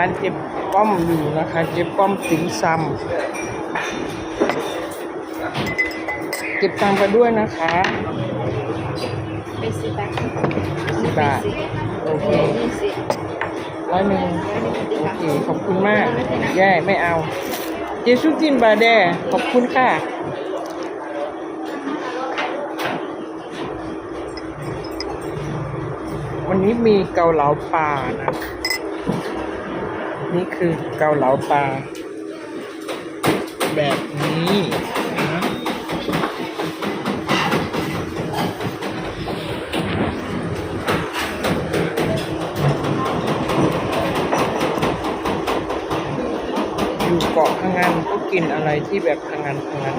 ร้านเจ๊ป้อมอยู่นะคะเจ๊ป้อมสินซำเก็บตังค์ไปด้วยนะคะเป็นสิบบาทสิบบาทโอเคร้อยหนึ่งโอเคขอบคุณมาก แย่ไม่เอา เจสุจินบาแดขอบคุณค่ะวันนี้มีเกาเหลาปลานะ นี่คือเกาเหลาปลาแบบนี้นะอยู่เกาะพังงานก็กินอะไรที่แบบพังงานพังงาน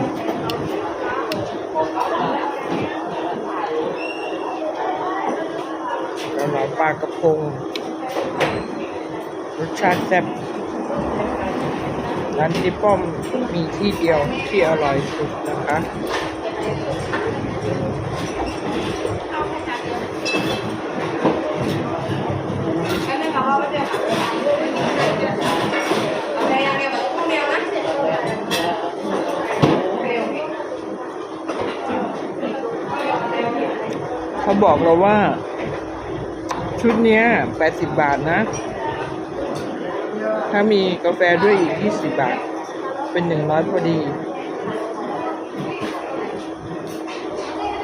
เกาเหลาปลากระพง รสชาติแซ่บร้านที่ป้อมมีที่เดียวที่อร่อยสุดนะคะเขาบอกเราว่า ชุดเนี้ย 80 บาทนะ ถ้ามีกาแฟด้วยอีก 20 บาท เป็น 100 พอดี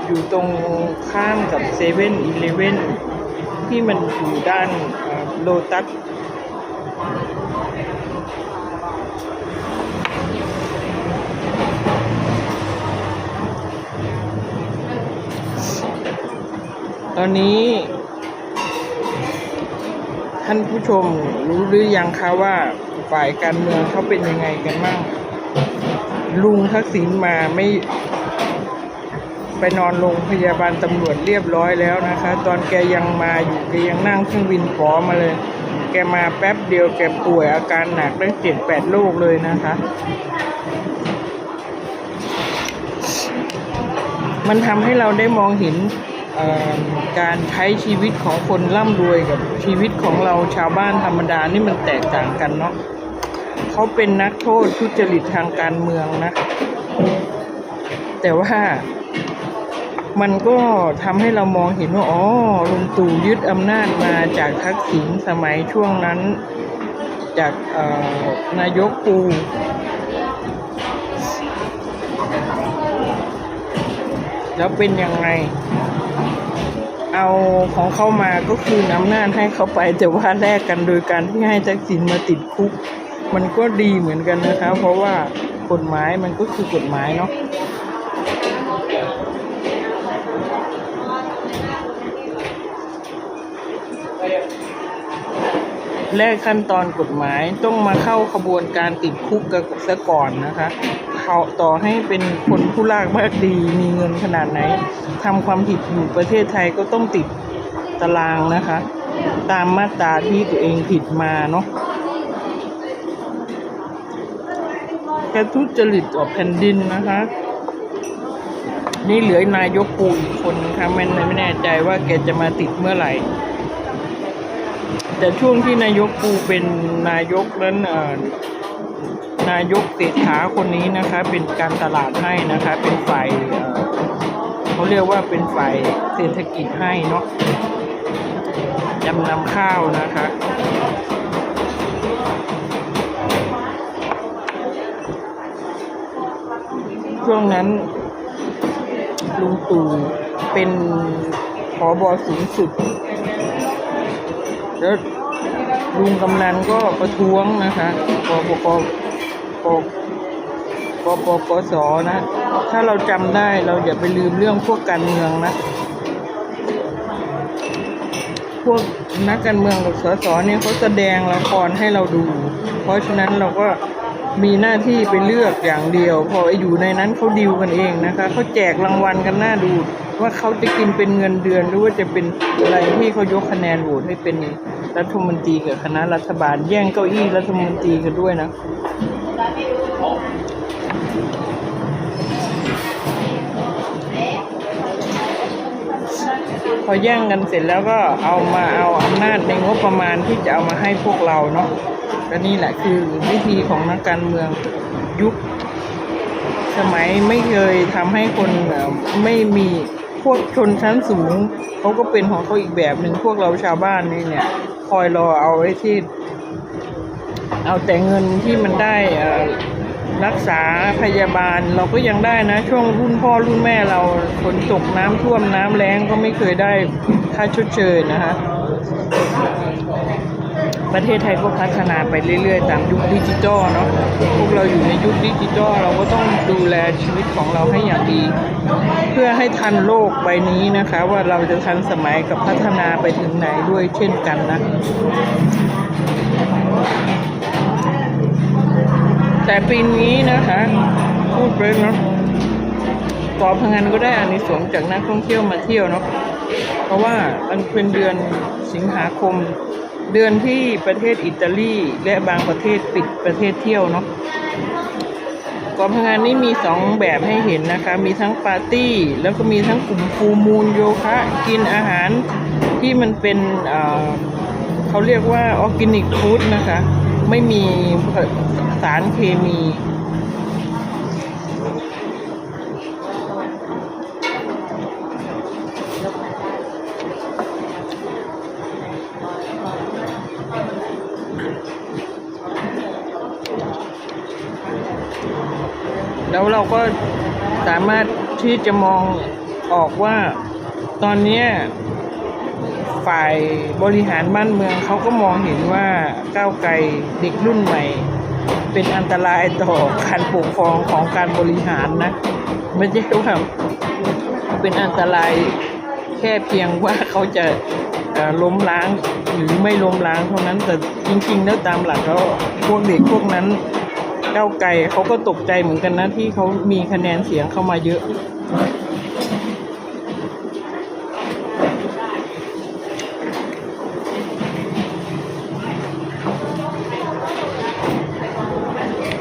อยู่ตรงข้ามกับเซเว่นอีเลเว่นที่มันอยู่ด้านโลตัสตอนนี้ ท่านผู้ชมรู้หรือยังคะว่าฝ่ายการเมืองเขาเป็นยังไงกันบ้างลุงทักษิณมาไม่ ไปนอนโรงพยาบาลตำรวจเรียบร้อยแล้วนะคะ ตอนแกยังมาอยู่แกยังนั่งเครื่องบินขอมาเลย แกมาแป๊บเดียวแกป่วยอาการหนักตั้งเจ็ดแปดโรคเลยนะคะ มันทำให้เราได้มองเห็น การใช้ชีวิตของคนร่ำรวยกับชีวิตของเราชาวบ้านธรรมดานี่มันแตกต่างกันเนาะเขาเป็นนักโทษทุจริตทางการเมืองนะ แต่ว่ามันก็ทำให้เรามองเห็นว่าอ๋อลุงตู่ยึดอำนาจมาจากทักษิณสมัยช่วงนั้น จากนายกปูแล้วเป็นยังไง เอาของเข้ามาก็คือน้ำหน้าจให้เขาไป แต่ว่าแลกกันโดยการที่ให้ทักษิณมาติดคุก มันก็ดีเหมือนกันนะคะ เพราะว่ากฎหมายมันก็คือกฎหมายเนาะ แรกขั้นตอนกฎหมายต้องมาเข้าขบวนการติดคุกกันซะก่อนนะคะเขาต่อให้เป็นคนผู้ลากมากดีมีเงินขนาดไหนทำความผิดอยู่ประเทศไทยก็ต้องติดตารางนะคะ ตามมาตราที่ตัวเองผิดมาเนาะแกทุจริตต่อแผ่นดินนะคะ นี่เหลือนายกปูอีกคนนะคะไม่ไม่แน่ใจว่าแกจะมาติดเมื่อไหร่ แต่ช่วงที่นายกปูเป็นนายกนั้นนายกเศรษฐาคนนี้นะคะเป็นการตลาดให้นะคะเป็นฝ่ายเอ่อเขาเรียกว่าเป็นฝ่ายเศรษฐกิจให้เนาะจำนำข้าวนะคะช่วงนั้นลุงตู่เป็นผอบอสูงสุด แล้วลุงกำนันก็ประท้วงนะคะปปปปปปปสนะ ถ้าเราจำได้เราอย่าไปลืมเรื่องพวกการเมืองนะ พวกนักการเมืองกับสสเนี่ยเขาแสดงละครให้เราดู เพราะฉะนั้นเราก็ มีหน้าที่ไปเลือกอย่างเดียว พออยู่ในนั้นเขาดิวกันเองนะคะเขาแจกรางวัลกันหน้าดูว่าเขาจะกินเป็นเงินเดือนหรือว่าจะเป็นอะไรที่เขายกคะแนนโหวตให้เป็นรัฐมนตรีกับคณะรัฐบาล แย่งเก้าอี้รัฐมนตรีกันด้วยนะพอแย่งกันเสร็จแล้วก็เอามาเอาอำนาจในงบประมาณที่จะเอามาให้พวกเราเนาะ ก็นี่แหละคือวิธีของนักการเมืองยุค สมัยไม่เคยทำให้คนไม่มีพวกชนชั้นสูงเขาก็เป็นของเขาอีกแบบหนึ่งพวกเราชาวบ้านนี่เนี่ย คอยรอเอาไอ้ที่ เอาแต่เงินที่มันได้เอรักษาพยาบาลเราก็ยังได้นะ ช่วงรุ่นพ่อรุ่นแม่เราฝนตกน้ำท่วมน้ำแล้งก็ไม่เคยได้ค่าชดเชยนะคะ ประเทศไทยก็พัฒนาไปเรื่อยๆ ตามยุคดิจิทัลเนาะพวกเราอยู่ในยุคดิจิทัลเราก็ต้องดูแลชีวิตของเราให้อย่างดี เพื่อให้ทันโลกใบนี้นะคะ ว่าเราจะทันสมัยกับพัฒนาไปถึงไหนด้วยเช่นกันนะแต่ปีนี้นะคะ พูดไปเนาะเกาะพังงานก็ได้อานิสงส์จากนักท่องเที่ยวมาเที่ยวเนาะเพราะว่ามันเป็นเดือนสิงหาคม เดือนที่ประเทศอิตาลีและบางประเทศปิดประเทศเที่ยวเนาะกองพงงานนี่มีสองแบบให้เห็นนะคะ มีทั้งปาร์ตี้ แล้วก็มีทั้งกลุ่มฟูมูลโยคะ กินอาหารที่มันเป็นเเขาเรียกว่าออร์แกนิกฟู้ดนะคะ ไม่มีสารเคมี แล้วเราก็สามารถที่จะมองออกว่าตอนนี้ฝ่ายบริหารบ้านเมืองเขาก็มองเห็นว่าก้าวไกลเด็กรุ่นใหม่ เป็นอันตรายต่อการปกครองของการบริหารนะ ไม่ใช่ว่าเป็นอันตรายแค่เพียงว่าเขาจะล้มล้างหรือไม่ล้มล้างเท่านั้นแต่จริงๆแล้วตามหลักแล้วพวกเด็กพวกนั้น ก้าวไกลเขาก็ตกใจเหมือนกันนะที่เขามีคะแนนเสียงเข้ามาเยอะ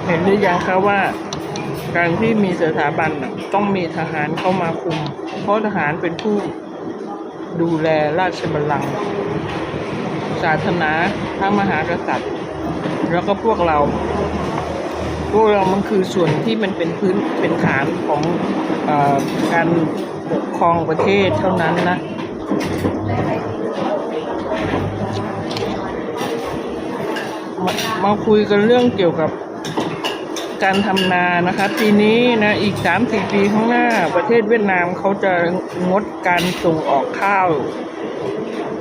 เห็นหรือยังคะว่าการที่มีสถาบันต้องมีทหารเข้ามาคุม เพราะทหารเป็นผู้ดูแลราชบัลลังก์ศาสนาพระมหากษัตริย์ แล้วก็พวกเรา พวกเรามันคือส่วนที่มันเป็นพื้นเป็นฐานของออการปกครองประเทศเท่านั้นนะมามาคุยกันเรื่องเกี่ยวกับการทำนานะคะปีนี้นะอีกสามสี่ปีข้างหน้า ประเทศเวียดนามเขาจะงดการส่งออกข้าว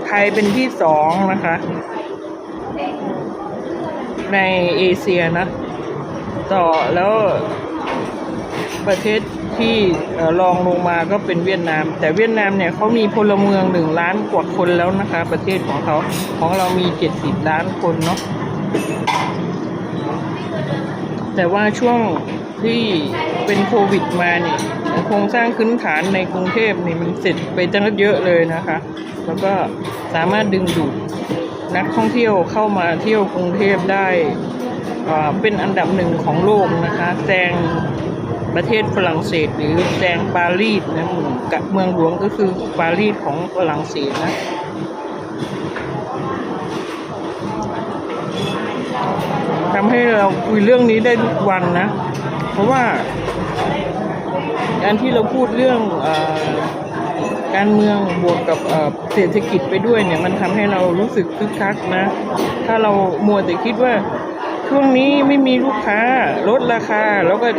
ไทยเป็นที่สองนะคะ ในเอเชียนะ ต่อแล้วประเทศที่เอ่อรองลงมาก็เป็นเวียดนาม แต่เวียดนามเนี่ยเขามีพลเมืองหนึ่งล้านกว่าคนแล้วนะคะ ประเทศของเขาของเรามีเจ็ดสิบล้านคนเนาะแต่ว่าช่วงที่เป็นโควิดมาเนี่ยโครงสร้างพื้นฐานในกรุงเทพนี่มันเสร็จไปตั้งเยอะเลยนะคะ แล้วก็สามารถดึงดูดนักท่องเที่ยวเข้ามาเที่ยวกรุงเทพได้ เป็นอันดับหนึ่งของโลกนะคะแซงประเทศฝรั่งเศสหรือแซงปารีสนะเมืองกับเมืองหลวงก็คือปารีสของฝรั่งเศสนะทำให้เราคุยเรื่องนี้ได้ทุกวันนะ เพราะว่าการที่เราพูดเรื่องอการเมืองบวกกับเอ่อเศรษฐกิจไปด้วยเนี่ยมันทำให้เรารู้สึกคึกคักนะ ถ้าเรามัวแต่คิดว่า ช่วงนี้ไม่มีลูกค้าลดราคาแล้วก็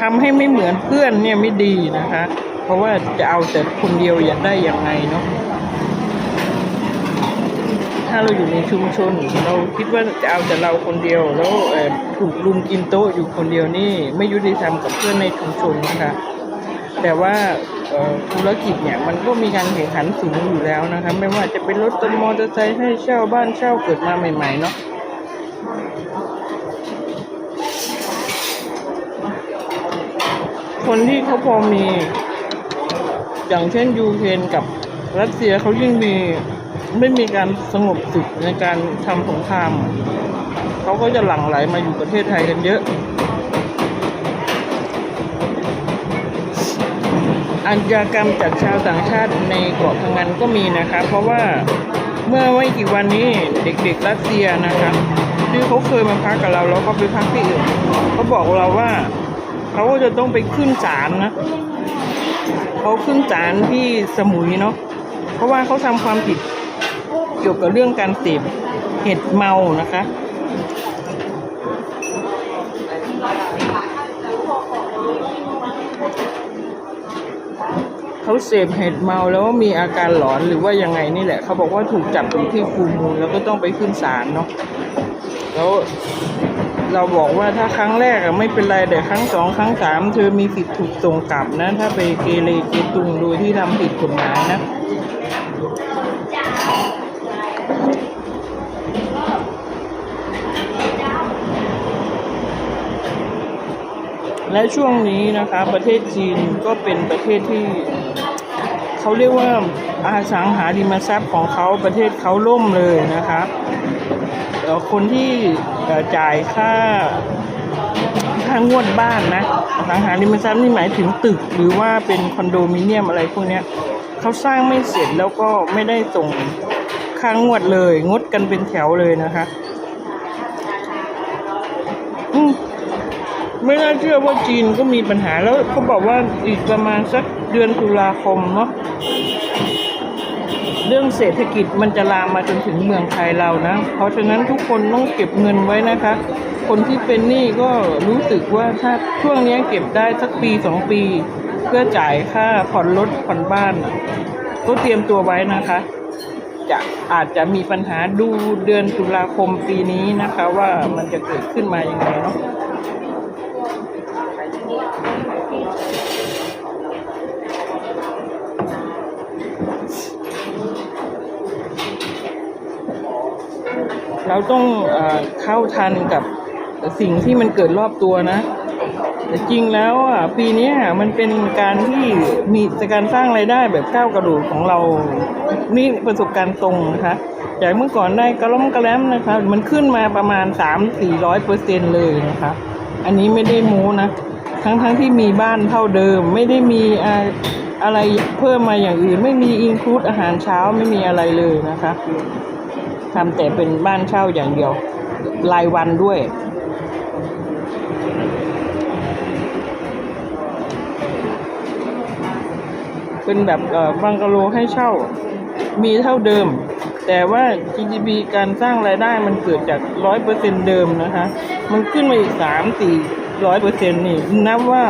ทำให้ไม่เหมือนเพื่อนเนี่ยไม่ดีนะคะ เพราะว่าจะเอาแต่คนเดียวอยากได้อย่างไงเนาะถ้าเราอยู่ในชุมชนเราคิดว่าจะเอาแต่เราคนเดียว แล้วถูกลุมกินโต๊ะอยู่คนเดียวนี่ไม่ยุติธรรมกับเพื่อนในชุมชนนะคะแต่ว่าธุรกิจเนี่ยมันก็มีการแข่งขันสูงอยู่แล้วนะคะไม่ว่าจะเป็นรถมอเตอร์ไซค์ให้เช่าบ้านเช่าเกิดมาใหม่ๆเนาะ คนที่เขาพอมี อย่างเช่นยูเครนกับรัสเซียเขายิ่งมีไม่มีการสงบสุขในการทำสงคราม เขาก็จะหลั่งไหลมาอยู่ประเทศไทยกันเยอะอาชญากรรมจากชาวต่างชาติในเกาะพังงานก็มีนะคะเพราะว่าเมื่อไม่กี่วันนี้เด็กๆรัสเซียนะคะที่เขาเคยมาพักกับเราแล้วเขาไปพักที่อื่นเขาบอกเราว่า เขาก็จะต้องไปขึ้นศาลนะเขาขึ้นศาลที่สมุยเนาะเพราะว่าเขาทำความผิดเกี่ยวกับเรื่องการเสพเห็ดเมานะคะเขาเสพเห็ดเมาแล้วมีอาการหลอนหรือว่ายังไงนี่แหละเขาบอกว่าถูกจับอยู่ที่คูมูลแล้วก็ต้องไปขึ้นศาลเนาะแล้ว เราบอกว่าถ้าครั้งแรกอะไม่เป็นไรแต่ครั้งสองครั้งสามเธอมีสิทธิ์ถูกส่งกลับนะ ถ้าไปเกเรเกตุงโดยที่ทำผิดกฎหมายนะและช่วงนี้นะคะประเทศจีนก็เป็นประเทศที่เขาเรียกว่าอาสังหาริมทรัพย์ของเขาประเทศเขาล่มเลยนะคะเอ่อ คนที่จ่ายค่าค่างวดบ้านนะอสังหาริมทรัพย์นี่หมายถึงตึกหรือว่าเป็นคอนโดมิเนียมอะไรพวกเนี้ยเขาสร้างไม่เสร็จแล้วก็ไม่ได้ส่งค่างวดเลย งดกันเป็นแถวเลยนะคะอืมไม่น่าเชื่อว่าจีนก็มีปัญหาแล้วเขาบอกว่าอีกประมาณสักเดือนตุลาคมเนาะ เรื่องเศรษฐกิจมันจะลามมาจนถึงเมืองไทยเรานะ เพราะฉะนั้นทุกคนต้องเก็บเงินไว้นะคะ คนที่เป็นหนี้ก็รู้สึกว่าถ้าช่วงนี้เก็บได้สักปีสองปี เพื่อจ่ายค่าผ่อนรถผ่อนบ้านก็เตรียมตัวไว้นะคะ จะอาจจะมีปัญหาดูเดือนตุลาคมปีนี้นะคะ ว่ามันจะเกิดขึ้นมาอยังไงเนาะ ต้องเอเข้าทันกับสิ่งที่มันเกิดรอบตัวนะ แต่จริงแล้วอะปีนี้มันเป็นการที่มีการสร้างรายได้แบบก้าวกระโดดของเรา นี่ประสบการณ์ตรงนะคะจากเมื่อก่อนได้กระล้มกระแล้มนะคะ มันขึ้นมาประมาณสามสี่ร้อยเปอร์เซ็นเลยนะคะ อันนี้ไม่ได้โม้นะ ทั้งทั้งที่มีบ้านเท่าเดิม ไม่ได้มีอ่าอะไรเพิ่มมาอย่างอื่น ไม่มีอินคลูดอาหารเช้าไม่มีอะไรเลยนะคะ ทำแต่เป็นบ้านเช่าอย่างเดียว รายวันด้วย เป็นแบบเอ่อบังกะโลให้เช่ามีเท่าเดิม แต่ว่า GDP การสร้างรายได้มันเกิดจากร้อยเปอร์เซ็นเดิมนะคะ มันขึ้นมาอีกสามสี่ร้อยเปอร์เซ็นนี่ นับว่า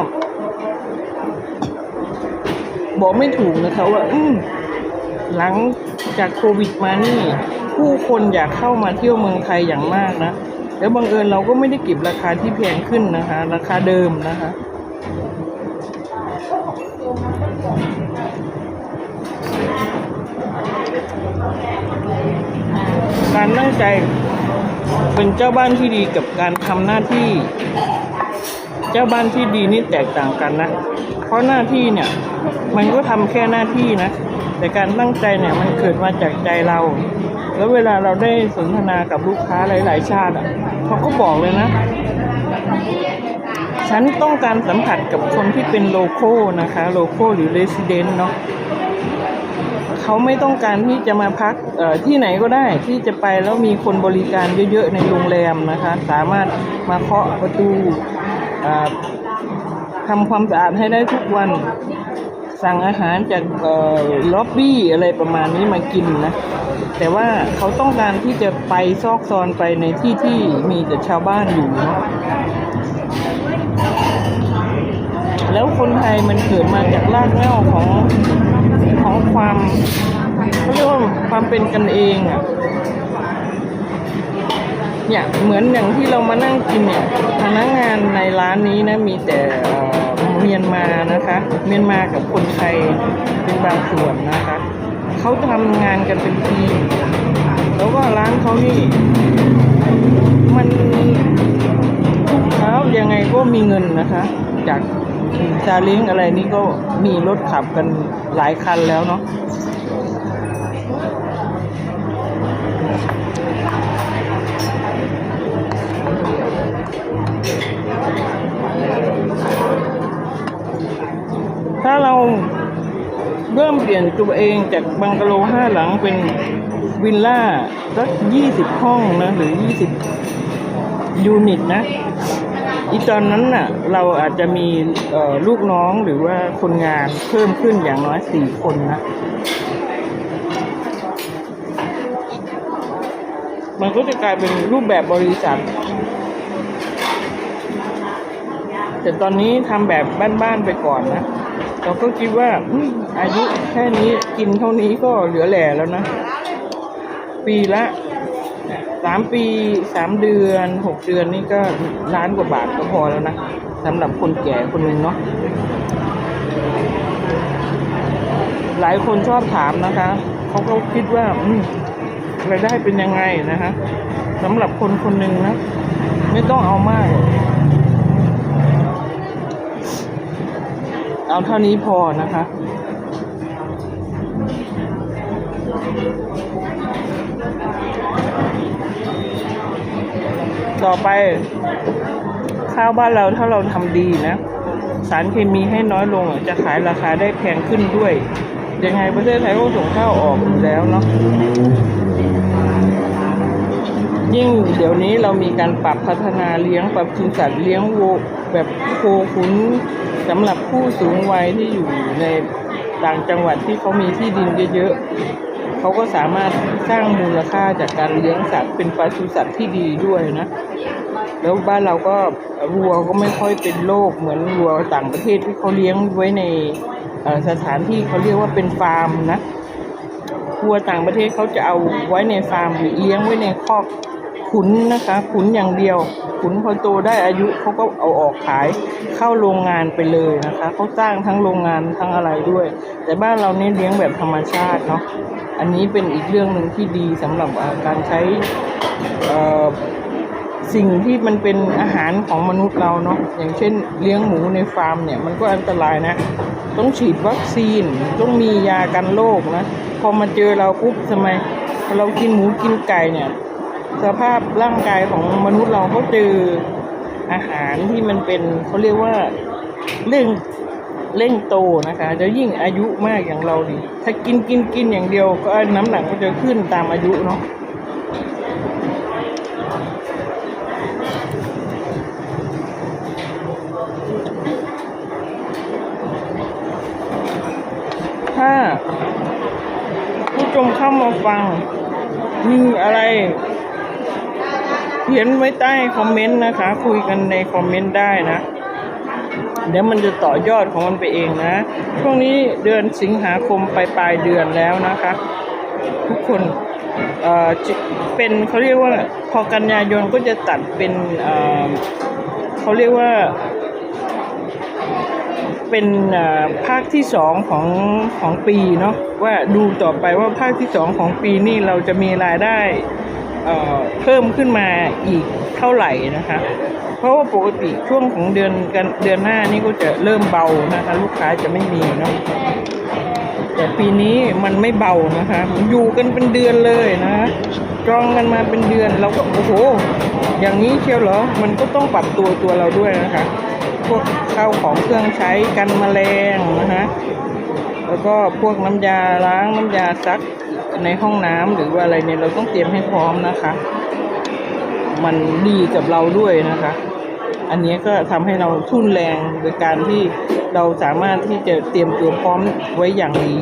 บอกไม่ถูกนะคะว่าอืหลังจากโควิดมานี่ ผู้คนอยากเข้ามาเที่ยวเมืองไทยอย่างมากนะ แล้วบังเอิญเราก็ไม่ได้เก็บราคาที่แพงขึ้นนะคะ ราคาเดิมนะคะ การตั้งใจเป็นเจ้าบ้านที่ดีกับการทำหน้าที่ เจ้าบ้านที่ดีนี่แตกต่างกันนะ เพราะหน้าที่เนี่ย มันก็ทำแค่หน้าที่นะ แต่การตั้งใจเนี่ยมันเกิดมาจากใจเรา แล้วเวลาเราได้สนทนากับลูกค้าหลาย ๆ ชาติอะเขาก็บอกเลยนะ ฉันต้องการสัมผัสกับคนที่เป็นโลโก้นะคะ โลโก้หรือเรสซิเดนต์เนาะเขาไม่ต้องการที่จะมาพักที่ไหนก็ได้ที่จะไปแล้วมีคนบริการเยอะ ๆ ในโรงแรมนะคะ สามารถมาเคาะประตู ทำความสะอาดให้ได้ทุกวัน สั่งอาหารจากเออล็อบบี้อะไรประมาณนี้มากินนะ แต่ว่าเขาต้องการที่จะไปซอกซอนไปในที่ที่มีแต่ชาวบ้านอยู่เนาะแล้วคนไทยมันเกิดมาจากรากเหง้าของของความเขาเรียกว่าความเป็นกันเองอะเนี่ยเหมือนอย่างที่เรามานั่งกินเนี่ยพนักงานในร้านนี้นะมีแต่ มียนมานะคะ เมียนมากับคนไทยเป็นบางส่วนนะคะเขาทำงานกันเป็นทีมแล้วก็ร้านเขานี่มันทุกเช้วยังไงก็มีเงินนะคะ จากซาเล้งอะไรนี่ก็มีรถขับกันหลายคันแล้วเนาะ ปลี่ยนตัวเองจากบังกะโลห้าหลังเป็นวิลล่าสักยี่สิบห้องนะ หรือยี่สิบยูนิตนะอีตอนนั้นน่ะ เราอาจจะมีลูกน้องหรือว่าคนงานเพิ่มขึ้นอย่างน้อยสี่คนนะมันก็จะกลายเป็นรูปแบบบริษัท แต่ตอนนี้ทำแบบบ้านๆไปก่อนนะ เราก็คิดว่าอายุแค่นี้กินเท่านี้ก็เหลือแหล่แล้วนะ ปีละสามปีสามเดือนหกเดือนนี่ก็ล้านกว่าบาทก็พอแล้วนะสำหรับคนแก่คนหนึ่งเนาะหลายคนชอบถามนะคะเขาก็คิดว่ารายได้เป็นยังไงนะคะสำหรับคนคนหนึ่งนะ ไม่ต้องเอามาก เอาเท่านี้พอนะคะ ต่อไป ข้าวบ้านเราถ้าเราทำดีนะ สารเคมีให้น้อยลงจะขายราคาได้แพงขึ้นด้วย ยังไงประเทศไทยก็ส่งข้าวออกอยู่แล้วเนาะยิ่งเดี๋ยวนี้เรามีการปรับพัฒนาเลี้ยงปรับชุมสัตว์เลี้ยงวัวแบบโคขุนสำหรับผู้สูงวัยที่อยู่ในต่างจังหวัดที่เขามีที่ดินเยอะๆ เขาก็สามารถสร้างมูลค่าจากการเลี้ยงสัตว์เป็นปศุสัตว์ที่ดีด้วยนะ แล้วบ้านเราก็วัวก็ไม่ค่อยเป็นโรคเหมือนวัวต่างประเทศที่เขาเลี้ยงไว้ในสถานที่เขาเรียกว่าเป็นฟาร์มนะวัวต่างประเทศเขาจะเอาไว้ในฟาร์มหรือเลี้ยงไว้ในคอกขุนนะคะ ขุนอย่างเดียว ขุนพอโตได้อายุเขาก็เอาออกขายเข้าโรงงานไปเลยนะคะเขาสร้างทั้งโรงงานทั้งอะไรด้วย แต่บ้านเราเนี่ยเลี้ยงแบบธรรมชาติเนาะ อันนี้เป็นอีกเรื่องหนึ่งที่ดีสำหรับการใช้สิ่งที่มันเป็นอาหารของมนุษย์เราเนาะอย่างเช่นเลี้ยงหมูในฟาร์มเนี่ยมันก็อันตรายนะ ต้องฉีดวัคซีน ต้องมียากันโรคนะ พอมาเจอเราปุ๊บทำไมเรากินหมูกินไก่เนี่ย สภาพร่างกายของมนุษย์เราก็เจออาหารที่มันเป็นเขาเรียกว่าเร่ง เร่งโตนะคะจะยิ่งอายุมากอย่างเราดิถ้ากินกินกินอย่างเดียว ก็น้ำหนักก็จะขึ้นตามอายุเนาะถ้า ผู้ชมเข้ามาฟัง มีอะไรเขียนไว้ใต้คอมเมนต์นะคะ คุยกันในคอมเมนต์ได้นะ เดี๋ยวมันจะต่อยอดของมันไปเองนะ ช่วงนี้เดือนสิงหาคมไปปลายเดือนแล้วนะคะ ทุกคนเอ่อเป็นเขาเรียกว่าพอกันยายนก็จะตัดเป็นเอ่อเขาเรียกว่า เป็นภาคที่สองของของปีเนาะว่าดูต่อไปว่าภาคที่สองของปีนี่เราจะมีรายได้เเพิ่มขึ้นมาอีกเท่าไหร่นะคะ เพราะว่าปกติช่วงของเดือนกันเดือนหน้านี่ก็จะเริ่มเบานะคะ ลูกค้าจะไม่มีเนาะแต่ปีนี้มันไม่เบานะคะมันอยู่กันเป็นเดือนเลยนะจองกันมาเป็นเดือนเราก็โอ้โห อย่างนี้เชียวเหรอมันก็ต้องปรับตัวตัวเราด้วยนะคะพวกข้าวของเครื่องใช้กันแมลงนะฮะแล้วก็พวกน้ำยาล้างน้ำยาซักในห้องน้ำหรือว่าอะไรเนี่ยเราต้องเตรียมให้พร้อมนะคะ มันดีกับเราด้วยนะคะ อันนี้ก็ทำให้เราทุ่นแรงโดยการที่เราสามารถที่จะเตรียมตัวพร้อมไว้อย่างดี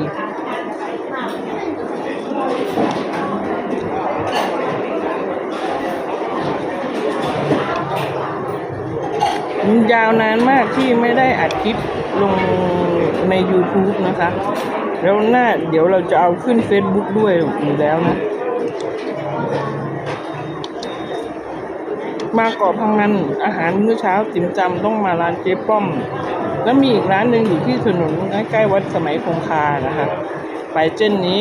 ยาวนานมากที่ไม่ได้อัดคลิปลงใน YouTube นะคะ แล้วหน้าเดี๋ยวเราจะเอาขึ้น Facebook ด้วยอยู่แล้วนะ มาเกาะพังงันอาหารมื้อเช้าติ่มจำต้องมาร้านเจ๊ป้อม แล้วมีอีกร้านหนึ่งอยู่ที่ถนนใกล้ๆวัดสมัยคงคานะคะไปเส้นนี้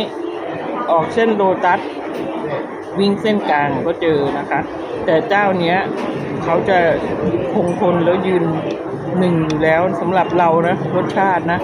ออกเส้นโลตัสวิ่งเส้นกลางก็เจอนะคะ แต่เจ้าเนี้ยเขาจะคงทนแล้วยืนหนึ่งอยู่แล้วสำหรับเรานะรสชาตินะ